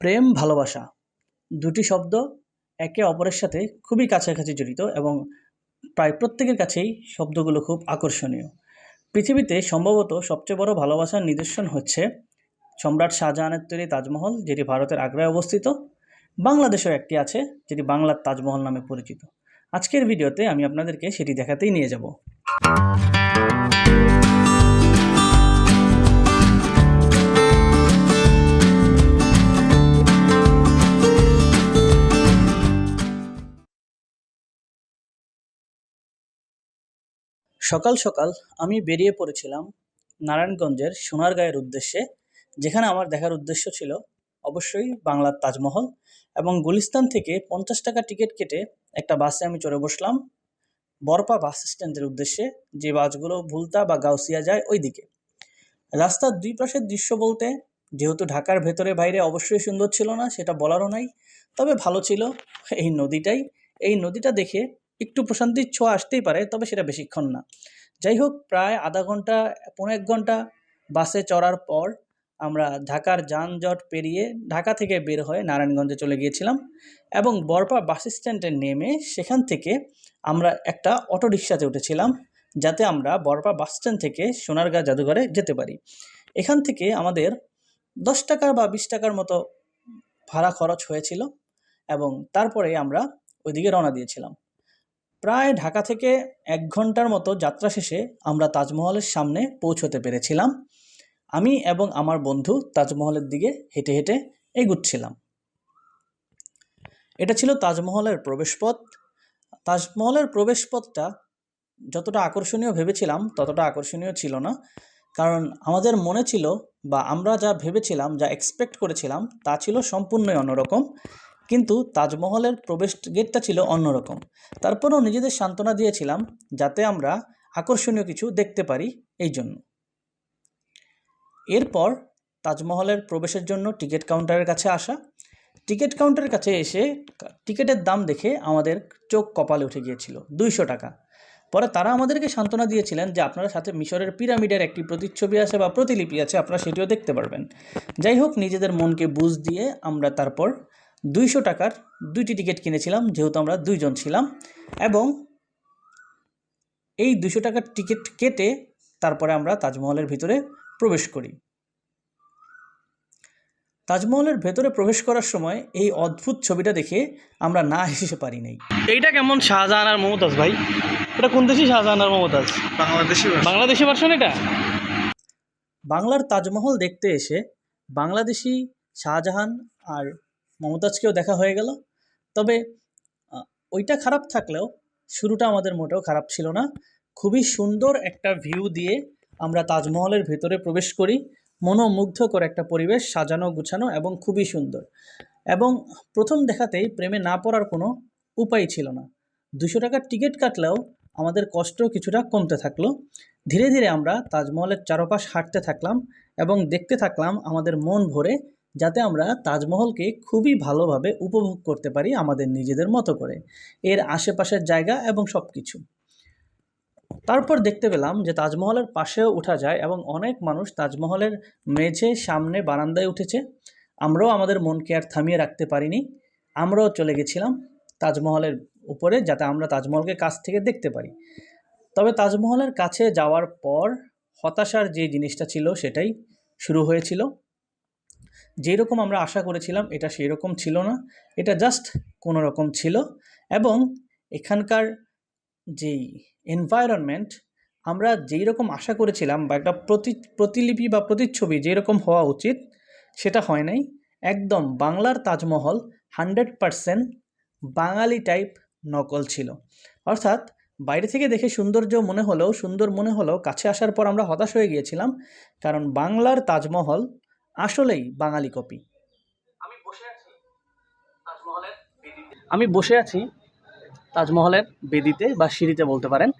প্রেম ভালোবাসা দুটি শব্দ একে অপরের সাথে খুবই কাছাকাছি জড়িত এবং প্রায় প্রত্যেকের কাছেই শব্দগুলো খুব আকর্ষণীয়। পৃথিবীতে সম্ভবত সবচেয়ে বড় ভালোবাসার নিদর্শন হচ্ছে সম্রাট শাহজাহানের তৈরি তাজমহল, যেটি ভারতের আগ্রায় অবস্থিত। বাংলাদেশেও একটি আছে, যেটি বাংলার তাজমহল নামে পরিচিত। আজকের ভিডিওতে আমি আপনাদেরকে সেটি দেখাতেই নিয়ে যাব। সকাল সকাল আমি বেরিয়ে পড়েছিলাম নারায়ণগঞ্জের সোনারগাঁয়ের উদ্দেশ্যে, যেখানে আমার দেখার উদ্দেশ্য ছিল অবশ্যই বাংলার তাজমহল এবং গুলিস্তান থেকে পঞ্চাশ টাকা টিকিট কেটে একটা বাসে আমি চড়ে বসলাম বরপা বাস স্ট্যান্ডের উদ্দেশ্যে, যে বাসগুলো ভুলতা বা গাউসিয়া যায় ওই দিকে রাস্তার দুই পাশের দৃশ্য বলতে, যেহেতু ঢাকার ভেতরে বাইরে অবশ্যই সুন্দর ছিল না, সেটা বলারও নাই, তবে ভালো ছিল এই নদীটাই। এই নদীটা দেখে একটু প্রশান্তির ছোঁয়া আসতেই পারে, তবে সেটা বেশিক্ষণ না। যাই হোক, প্রায় আধা ঘণ্টা পৌনে এক ঘণ্টা বাসে চড়ার পর আমরা ঢাকার যানজট পেরিয়ে ঢাকা থেকে বের হয়ে নারায়ণগঞ্জে চলে গিয়েছিলাম এবং বরপা বাস স্ট্যান্ডে নেমে সেখান থেকে আমরা একটা অটো রিক্সাতে উঠেছিলাম যাতে আমরা বরপা বাস স্ট্যান্ড থেকে সোনারগাঁ জাদুঘরে যেতে পারি। এখান থেকে আমাদের দশ টাকা বা বিশ টাকার মতো ভাড়া খরচ হয়েছিল এবং তারপরে আমরা ওইদিকে রওনা দিয়েছিলাম। প্রায় ঢাকা থেকে এক ঘণ্টার মতো যাত্রা শেষে আমরা তাজমহলের সামনে পৌঁছতে পেরেছিলাম। আমি এবং আমার বন্ধু তাজমহলের দিকে হেঁটে হেঁটে এগুচ্ছিলাম। এটা ছিল তাজমহলের প্রবেশপথ। তাজমহলের প্রবেশপথটা যতটা আকর্ষণীয় ভেবেছিলাম, ততটা আকর্ষণীয় ছিল না। কারণ আমাদের মনে ছিল বা আমরা যা ভেবেছিলাম, যা এক্সপেক্ট করেছিলাম, তা ছিল সম্পূর্ণই অন্যরকম। কিন্তু তাজমহলের প্রবেশ গেটটা ছিল অন্যরকম। তারপরেও নিজেদের সান্ত্বনা দিয়েছিলাম যাতে আমরা আকর্ষণীয় কিছু দেখতে পারি এই জন্য। এরপর তাজমহলের প্রবেশের জন্য টিকিট কাউন্টারের কাছে আসা। টিকিট কাউন্টারের কাছে এসে টিকিটের দাম দেখে আমাদের চোখ কপালে উঠে গিয়েছিল, দুইশো টাকা। পরে তারা আমাদেরকে সান্ত্বনা দিয়েছিলেন যে আপনারা সাথে মিশরের পিরামিডের একটি প্রতিচ্ছবি আছে বা প্রতিলিপি আছে, আপনারা সেটিও দেখতে পারবেন। যাই হোক, নিজেদের মনকে বুঝ দিয়ে আমরা তারপর দুইশো টাকার দুইটি টিকিট কিনেছিলাম যেহেতু আমরা দুইজন ছিলাম। এবং এই দুশো টাকার টিকিট কেটে তারপরে আমরা তাজমহলের ভিতরে প্রবেশ করি। তাজমহলের ভেতরে প্রবেশ করার সময় এই অদ্ভুত ছবিটা দেখে আমরা না হেসে পারি নাই। এইটা কেমন শাহজাহান আর মমতাজ ভাই? এটা কোন দেশি শাহজাহান আর মমতাজ? বাংলাদেশি বাংলাদেশি ভার্সন এটা? বাংলার তাজমহল দেখতে এসে বাংলাদেশি শাহজাহান আর মমতাজকেও দেখা হয়ে গেল। তবে ওইটা খারাপ থাকলেও শুরুটা আমাদের মোটেও খারাপ ছিল না। খুবই সুন্দর একটা ভিউ দিয়ে আমরা তাজমহলের ভেতরে প্রবেশ করি। মনোমুগ্ধকর একটা পরিবেশ, সাজানো, গুছানো এবং খুবই সুন্দর। এবং প্রথম দেখাতেই প্রেমে না পড়ার কোনো উপায় ছিল না। দুশো টাকার টিকিট কাটলেও আমাদের কষ্ট কিছুটা কমতে থাকল। ধীরে ধীরে আমরা তাজমহলের চারপাশ হাঁটতে থাকলাম এবং দেখতে থাকলাম আমাদের মন ভরে যাতে আমরা তাজমহলকে খুবই ভালোভাবে উপভোগ করতে পারি আমাদের নিজেদের মতো করে, এর আশেপাশের জায়গা এবং সব কিছু তারপর দেখতে পেলাম যে তাজমহলের পাশেও ওঠা যায় এবং অনেক মানুষ তাজমহলের মেঝে সামনে বারান্দায় উঠেছে। আমরাও আমাদের মনকে আর থামিয়ে রাখতে পারিনি। আমরাও চলে গেছিলাম তাজমহলের উপরে যাতে আমরা তাজমহলকে কাছ থেকে দেখতে পারি। তবে তাজমহলের কাছে যাওয়ার পর হতাশার যে জিনিসটা ছিল সেটাই শুরু হয়েছিল। যেই রকম আমরা আশা করেছিলাম, এটা সেই রকম ছিল না। এটা জাস্ট কোনো রকম ছিল এবং এখানকার যেই এনভায়রনমেন্ট আমরা যেই রকম আশা করেছিলাম বা একটা প্রতি, প্রতিলিপি বা প্রতিচ্ছবি যেই রকম হওয়া উচিত, সেটা হয় নাই। একদম বাংলার Taj Mahal hundred percent Bangali type নকল ছিল। অর্থাৎ বাইরে থেকে দেখে সৌন্দর্য মনে হলেও, সুন্দর মনে হলেও কাছে আসার পর আমরা হতাশ হয়ে গিয়েছিলাম, কারণ বাংলার তাজমহল আসলেই বাঙালি কপি। আমি বসে আছি তাজমহলের বেদিতে। বা সিঁড়িতে বলতে পারেন।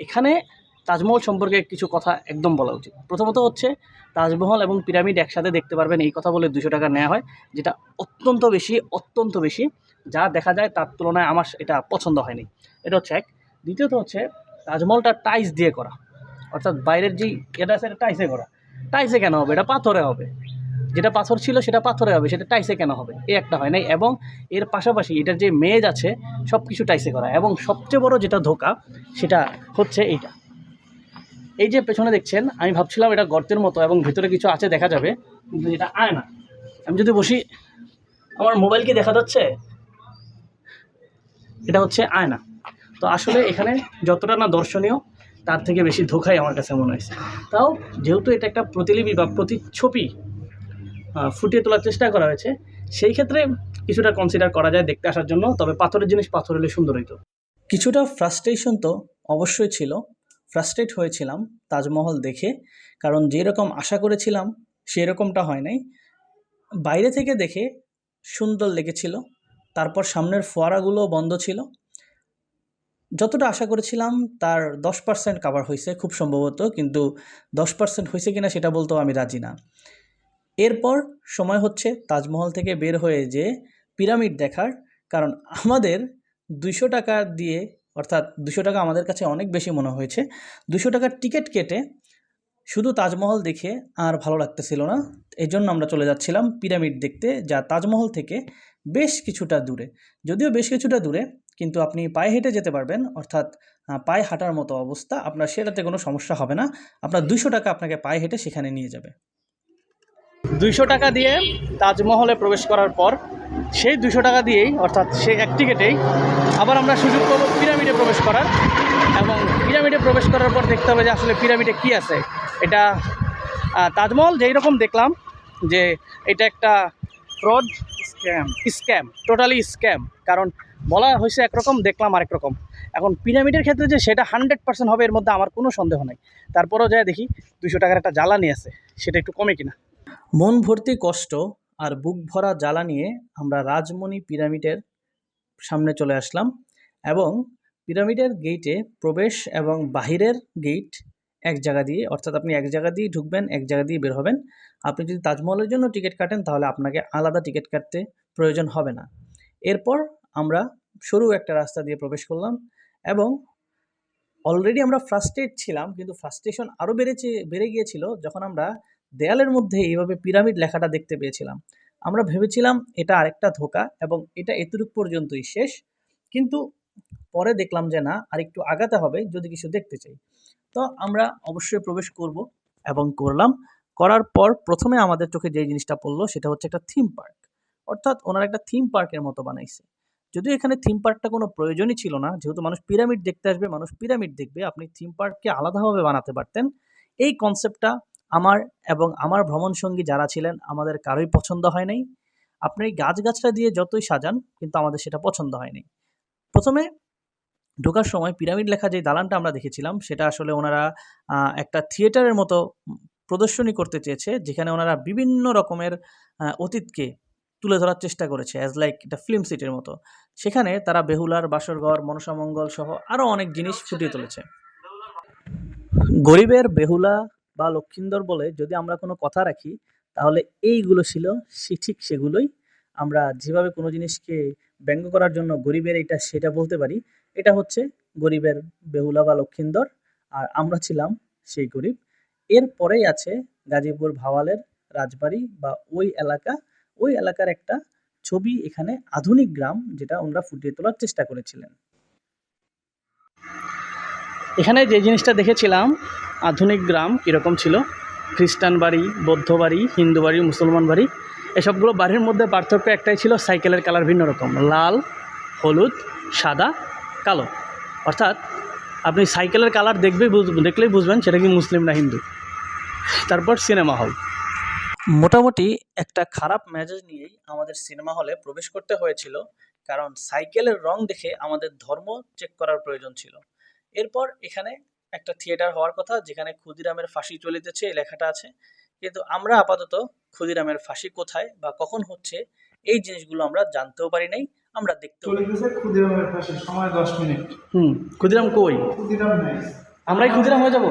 এখানে তাজমহল সম্পর্কে কিছু কথা একদম বলা উচিত। প্রথমত হচ্ছে, তাজমহল এবং পিরামিড একসাথে দেখতে পারবেন এই কথা বলে দুশো টাকা নেওয়া হয়, যেটা অত্যন্ত বেশি অত্যন্ত বেশি। যা দেখা যায় তার তুলনায় আমার এটা পছন্দ হয়নি। এটা হচ্ছে এক। দ্বিতীয়ত হচ্ছে, তাজমহলটা টাইস দিয়ে করা। অর্থাৎ বাইরের যেই এটা আছে টাইসে করা। টাইসে কেন হবে? এটা পাথরে হবে। যেটা পাথর ছিল সেটা পাথরে হবে, সেটা টাইসে কেন হবে? এই একটা হয় নাই। এবং এর পাশাপাশি এটার যে মেজ আছে সব কিছু টাইসে করা। এবং সবচেয়ে বড় যেটা ধোকা, সেটা হচ্ছে এইটা। এই যে পেছনে দেখছেন, আমি ভাবছিলাম এটা গর্তের মতো এবং ভিতরে কিছু আছে, দেখা যাবে। কিন্তু এটা আয় না। আমি যদি বসি, আমার মোবাইল কি দেখা যাচ্ছে? এটা হচ্ছে আয়না। তো আসলে এখানে যতটা না দর্শনীয় তার থেকে বেশি ধোকাই আমার কাছে মনে হয়েছে। তাও যেহেতু এটা একটা প্রতিলিপি বা প্রতিচ্ছবি ফুটিয়ে তোলার চেষ্টা করা হয়েছে, সেই ক্ষেত্রে কিছুটা কনসিডার করা যায় দেখতে আসার জন্য, তবে পাথরের জিনিস পাথর হলে সুন্দর হইতো। কিছুটা ফ্রাস্ট্রেশন তো অবশ্যই ছিল। ফ্রাস্ট্রেট হয়েছিলাম তাজমহল দেখে, কারণ যেরকম আশা করেছিলাম সেরকমটা হয় নাই। বাইরে থেকে দেখে সুন্দর লেগেছিল, তারপর সামনের ফোয়ারাগুলো বন্ধ ছিল। যতটা আশা করেছিলাম তার দশ পার্সেন্ট কাভার হয়েছে খুব সম্ভবত, কিন্তু দশ পার্সেন্ট হয়েছে কিনা সেটা বলতেও আমি রাজি না। এরপর সময় হচ্ছে তাজমহল থেকে বের হয়ে যে পিরামিড দেখার, কারণ আমাদের দুইশো টাকা দিয়ে, অর্থাৎ দুশো টাকা আমাদের কাছে অনেক বেশি মনে হয়েছে দুশো টাকার টিকিট কেটে শুধু তাজমহল দেখে আর ভালো লাগতেছিল না। এই জন্য আমরা চলে যাচ্ছিলাম পিরামিড দেখতে, যা তাজমহল থেকে বেশ কিছুটা দূরে। যদিও বেশ কিছুটা দূরে কিন্তু আপনি পায়ে হেঁটে যেতে পারবেন, অর্থাৎ পায়ে হাঁটার মতো অবস্থা, আপনার সেটাতে কোনো সমস্যা হবে না। আপনার দুশো টাকা আপনাকে পায়ে হেঁটে সেখানে নিয়ে যাবে। দুইশো টাকা দিয়ে তাজমহলে প্রবেশ করার পর, সেই দুশো টাকা দিয়েই, অর্থাৎ সেই এক টিকেটেই, আবার আমরা সুযোগ পাবো পিরামিডে প্রবেশ করার। এবং পিরামিডে প্রবেশ করার পর দেখতে হবে যে আসলে পিরামিডে কী আছে। এটা তাজমহল যেই রকম দেখলাম যে এটা একটা fraud scam scam, totally scam. কারণ বলা হয়েছে একরকম, দেখলাম আরেক রকম। এখন পিরামিডের ক্ষেত্রে যে সেটা হান্ড্রেড পার্সেন্ট হবে, এর মধ্যে আমার কোনো সন্দেহ নাই। তারপরেও যাই দেখি দুশো টাকার একটা জ্বালানি আছে, সেটা একটু কমে কিনা। মন ভর্তি কষ্ট আর বুক ভরা জ্বালা নিয়ে আমরা রাজমণি পিরামিডের সামনে চলে আসলাম এবং পিরামিডের গেটে প্রবেশ এবং বাহিরের গেট এক জায়গা দিয়ে, অর্থাৎ আপনি এক জায়গা দিয়ে ঢুকবেন, এক জায়গা দিয়ে বের হবেন। আপনি যদি তাজমহলের জন্য টিকিট কাটেন, তাহলে আপনাকে আলাদা টিকিট কাটতে প্রয়োজন হবে না। এরপর আমরা সরু একটা রাস্তা দিয়ে প্রবেশ করলাম এবং অলরেডি আমরা ফ্রাস্ট্রেট ছিলাম, কিন্তু ফ্রাস্ট্রেশন আরও বেড়েছে, বেড়ে গিয়েছিল যখন আমরা দেয়ালের মধ্যে এইভাবে পিরামিড লেখাটা দেখতে পেয়েছিলাম। আমরা ভেবেছিলাম এটা আরেকটা ধোকা এবং এটা এতটুক পর্যন্তই শেষ, কিন্তু পরে দেখলাম যে না আরেকটু আগাতে হবে যদি কিছু দেখতে চাই। তো আমরা অবশ্যই প্রবেশ করব এবং করলাম। করার পর প্রথমে আমাদের চোখে যে জিনিসটা পড়ল সেটা হচ্ছে একটা থিম পার্ক অর্থাৎ ওনারা একটা থিম পার্কের মতো বানাইছে। যদিও এখানে থিম পার্কটা কোনো প্রয়োজনই ছিল না, যেহেতু মানুষ পিরামিড দেখতে আসবে, মানুষ পিরামিড দেখবে, আপনি থিম পার্ককে আলাদাভাবে বানাতে পারতেন। এই কনসেপ্টটা আমার এবং আমার ভ্রমণ সঙ্গী যারা ছিলেন, আমাদের কারোই পছন্দ হয় নাই। আপনি গাছগাছরা দিয়ে যতই সাজান, কিন্তু আমাদের সেটা পছন্দ হয়নি প্রথমে ঢোকার সময় পিরামিড লেখা যে দালানটা আমরা দেখেছিলাম, সেটা আসলে ওনারা একটা থিয়েটারের মতো প্রদর্শনী করতে চেয়েছে, যেখানে ওনারা বিভিন্ন রকমের অতীতকে তুলে ধরার চেষ্টা করেছে অ্যাজ লাইক এটা ফিল্ম সিটির মতো। সেখানে তারা বেহুলার, বাসরঘর মনসামঙ্গল সহ আরও অনেক জিনিস ফুটিয়ে তুলেছে। গরিবের বেহুলা বা লক্ষিন্দর বলে যদি আমরা কোনো কথা রাখি, তাহলে এইগুলো ছিল, সে ঠিক সেগুলোই। আমরা যেভাবে কোনো জিনিসকে ব্যঙ্গ করার জন্য গরিবের এটা সেটা বলতে পারি, এটা হচ্ছে গরিবের বেহুলা বা লক্ষিন্দর, আর আমরা ছিলাম সেই গরিব। এরপরেই আছে গাজীপুর ভাওয়ালের রাজবাড়ি বা ওই এলাকা ওই এলাকার একটা ছবি এখানে আধুনিক গ্রাম যেটা ওনারা ফুটিয়ে তোলার চেষ্টা করেছিলেন। এখানে যে জিনিসটা দেখেছিলাম, আধুনিক গ্রাম কীরকম ছিল? খ্রিস্টান বাড়ি, বৌদ্ধ বাড়ি, হিন্দু বাড়ি, মুসলমান বাড়ি, এসবগুলো বাড়ির মধ্যে পার্থক্য একটাই ছিল, সাইকেলের কালার ভিন্ন রকম। লাল, হলুদ, সাদা, কালো। অর্থাৎ আপনি সাইকেলের কালার দেখবেই দেখলেই বুঝবেন সেটা কি মুসলিম না হিন্দু। তারপর সিনেমা হল। মোটামুটি একটা খারাপ মেজাজ নিয়েই আমাদের সিনেমা হলে প্রবেশ করতে হয়েছিল কারণ সাইকেলের রং দেখে আমাদের ধর্ম চেক করার প্রয়োজন ছিল। এরপর এখানে একটা থিয়েটার হওয়ার কথা যেখানে ক্ষুদিরামের ফাঁসি চলিতেছে এই লেখাটা আছে। কিন্তু আমরা আপাতত ক্ষুদিরামের ফাঁসি কোথায় বা কখন হচ্ছে এই জিনিসগুলো আমরা জানতেও পারি নাই আমরা দেখতেও পারি চলিতেছে ক্ষুদিরামের পাশে সময় দশ মিনিট। হুম ক্ষুদিরাম কই? ক্ষুদিরাম নেই। আমরাই ক্ষুদিরাম হয়ে যাব?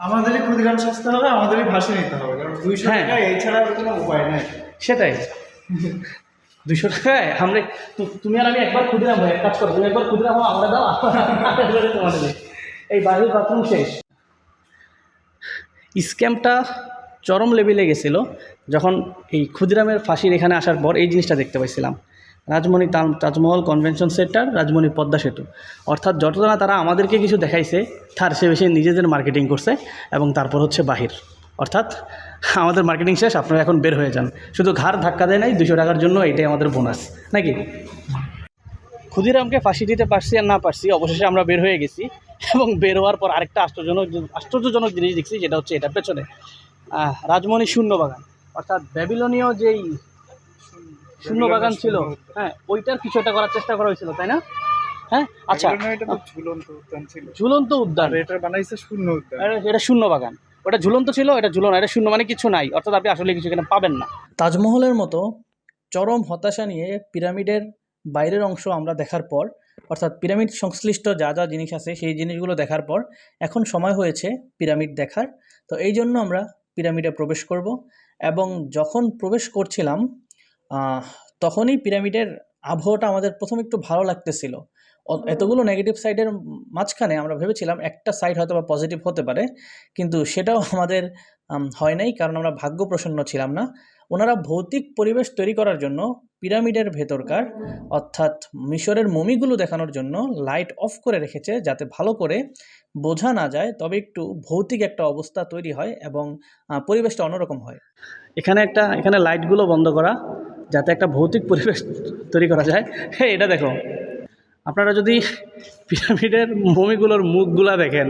আমাদেরই ক্ষুদিরাম সাজতে হবে আমাদেরই ভাষা নিতে হবে কারণ দুইশো হ্যাঁ। টাকা এই ছাড়া আর কোনো উপায় নেই। সেটাই। দুশো টাকায় আমরা তুমি আর আমি একবার ক্ষুদিরাম হই এক কাজ করো তুমি একবার ক্ষুদিরাম হও আমরা দাও তোমাদের এই বাড়ির বাথরুম শেষ। স্ক্যামটা চরম লেভেলে গেছিল যখন এই ক্ষুদিরামের ফাঁসির এখানে আসার পর এই জিনিসটা দেখতে পাইছিলাম। Rajmoni Taj Mahal convention center Rajmoni Padma Setu. অর্থাৎ যতটা তারা আমাদেরকে কিছু দেখাইছে, তার সে বেশি নিজেদের মার্কেটিং করছে এবং তারপর হচ্ছে বাহির। অর্থাৎ আমাদের মার্কেটিং শেষ, আপনারা এখন বের হয়ে যান। শুধু ঘাড় ধাক্কা দেয় নাই, দুশো টাকার জন্য এটাই আমাদের বোনাস নাকি? ক্ষুদিরামকে ফাঁসি দিতে পারছি আর না পারছি, অবশেষে আমরা বের হয়ে গেছি এবং বের হওয়ার পর আরেকটা আশ্চর্যজনক আশ্চর্যজনক জিনিস দেখছি, যেটা হচ্ছে এটা পেছনে। রাজমণি শূন্য বাগান। অর্থাৎ ব্যাবিলনীয় যেই শূন্য বাগান ছিল। হ্যাঁ ওইটার কিছু একটা করার চেষ্টা করা হয়েছিল তাই না? হ্যাঁ আচ্ছা। ঝুলন্ত উদ্যান ছিল। ঝুলন্ত উদ্যান। এটা বানাইছে শূন্য উদ্যান। এটা- এটা শূন্য বাগান ওটা ঝুলন্ত ছিল এটা ঝুলন এটা শূন্য মানে কিছু নাই। অর্থাৎ আপনি আসলে কিছু এখানে পাবেন না। তাজমহলের মতো চরম হতাশা নিয়ে পিরামিডের বাইরের অংশ আমরা দেখার পর অর্থাৎ পিরামিড সংশ্লিষ্ট যা যা জিনিস আছে সেই জিনিসগুলো দেখার পর এখন সময় হয়েছে পিরামিড দেখার। তো এই জন্য আমরা পিরামিডে প্রবেশ করব। এবং যখন প্রবেশ করছিলাম তখনই পিরামিডের আবহাওয়াটা আমাদের প্রথম একটু ভালো লাগতেছিল। এতগুলো নেগেটিভ সাইডের মাঝখানে আমরা ভেবেছিলাম একটা সাইড হয়তো বা পজিটিভ হতে পারে কিন্তু সেটাও আমাদের হয় নাই কারণ আমরা ভাগ্য প্রসন্ন ছিলাম না। ওনারা ভৌতিক পরিবেশ তৈরি করার জন্য পিরামিডের ভেতরকার অর্থাৎ মিশরের মমিগুলো দেখানোর জন্য লাইট অফ করে রেখেছে যাতে ভালো করে বোঝা না যায় তবে একটু ভৌতিক একটা অবস্থা তৈরি হয় এবং পরিবেশটা অন্যরকম হয়। এখানে একটা এখানে লাইটগুলো বন্ধ করা। যাতে একটা ভৌতিক পরিবেশ তৈরি করা যায়। হ্যাঁ এটা দেখো। আপনারা যদি পিরামিডের মমিগুলোর মুখগুলা দেখেন,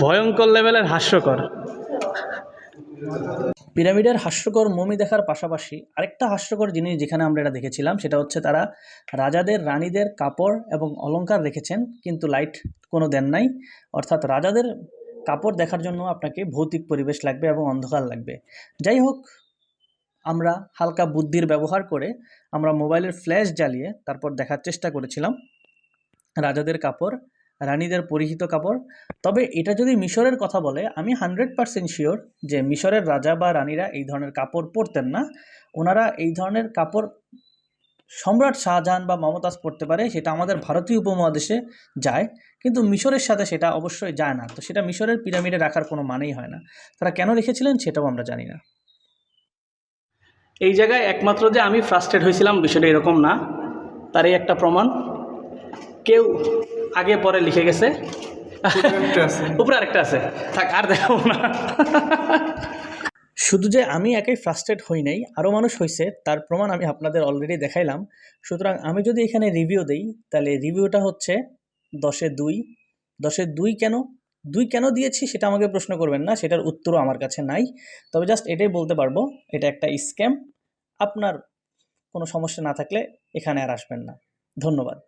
ভয়ঙ্কর লেভেলের হাস্যকর। পিরামিডের হাস্যকর মমি দেখার পাশাপাশি আরেকটা হাস্যকর জিনিস যেখানে আমরা এটা দেখেছিলাম, সেটা হচ্ছে তারা রাজাদের রানীদের কাপড় এবং অলঙ্কার রেখেছেন, কিন্তু লাইট কোনো দেন নাই। অর্থাৎ রাজাদের কাপড় দেখার জন্য আপনাকে ভৌতিক পরিবেশ লাগবে এবং অন্ধকার লাগবে। যাই হোক আমরা হালকা বুদ্ধির ব্যবহার করে আমরা মোবাইলের ফ্ল্যাশ জ্বালিয়ে তারপর দেখার চেষ্টা করেছিলাম। রাজাদের কাপড়, রানীদের পরিহিত কাপড়। তবে এটা যদি মিশরের কথা বলে, আমি হান্ড্রেড পারসেন্ট শিওর যে মিশরের রাজা বা রানীরা এই ধরনের কাপড় পরতেন না। ওনারা এই ধরনের কাপড় সম্রাট শাহজাহান বা মমতাজ পড়তে পারে, সেটা আমাদের ভারতীয় উপমহাদেশে যায়, কিন্তু মিশরের সাথে সেটা অবশ্যই যায় না। তো সেটা মিশরের পিরামিডে রাখার কোনো মানেই হয় না। তারা কেন রেখেছিলেন সেটাও আমরা জানি না। এই জায়গায় একমাত্র যে আমি ফ্রাস্ট্রেট হয়েছিলাম বিষয়টা এরকম না তারই একটা প্রমাণ। কেউ আগে পরে লিখে গেছে। উপরে আরেকটা আছে। থাক আর দেখাবো না। শুধু যে আমি একাই ফ্রাস্ট্রেট হই নাই আরও মানুষ হয়েছে তার প্রমাণ আমি আপনাদের অলরেডি দেখাইলাম। সুতরাং আমি যদি এখানে রিভিউ দেই তাহলে রিভিউটা হচ্ছে দশে দুই। দশে দুই কেন? দুই কেন দিয়েছি সেটা আমাকে প্রশ্ন করবেন না, সেটার উত্তরও আমার কাছে নাই। তবে জাস্ট এটাই বলতে পারব, এটা একটা স্ক্যাম আপনার কোনো সমস্যা না থাকলে এখানে আর আসবেন না। ধন্যবাদ।